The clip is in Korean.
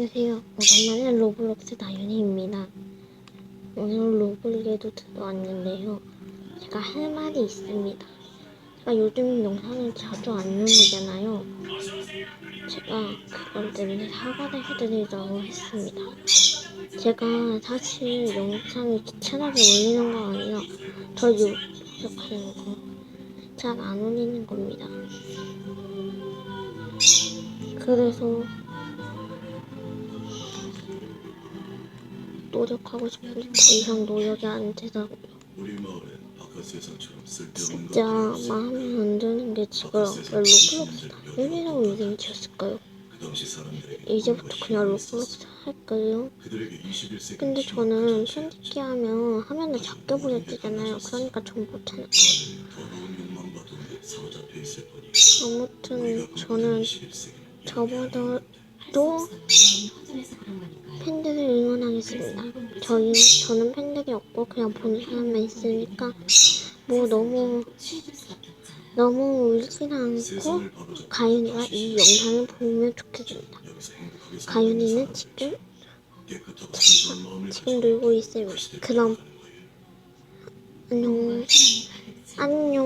안녕하세요. 오랜만에 로블록스 다윤이입니다. 오늘 로블에도 들어왔는데요. 제가 할 말이 있습니다. 제가 요즘 영상을 자주 안 올리잖아요. 제가 그것 때문에 사과를 해드리자고 했습니다. 제가 사실 영상이 귀찮아서 올리는 거 아니라 더 노력하는 거. 잘 안 올리는 겁니다. 그래서 노력하고 싶은데 더 이상 노력이 안 되더라고요. 우리 마을엔 아까 세상처럼 쓸데없는 진짜 것들이 마음에 안 드는 게 지금 왜 로블록스다 1이라고 이름 지었을까요? 그 당시 사람들에게 이제부터 그냥 로블록스 할까요? 그들에게 21세기 근데 저는 편집기 하면 화면을 작게 보여지잖아요. 그러니까 전 못하는 더러운 욕망과 돈에 사로잡혀 있을 뿐이 아무튼 저는 21세기 저보다 또 응원하겠습니다. 저희 저는 팬들이 없고 그냥 보는 사람만 있으니까 뭐 너무 너무 울진 않고 가윤이가 이 영상을 보면 좋겠습니다. 가윤이는 지금 지금 놀고 있어요. 그럼. 안녕 안녕.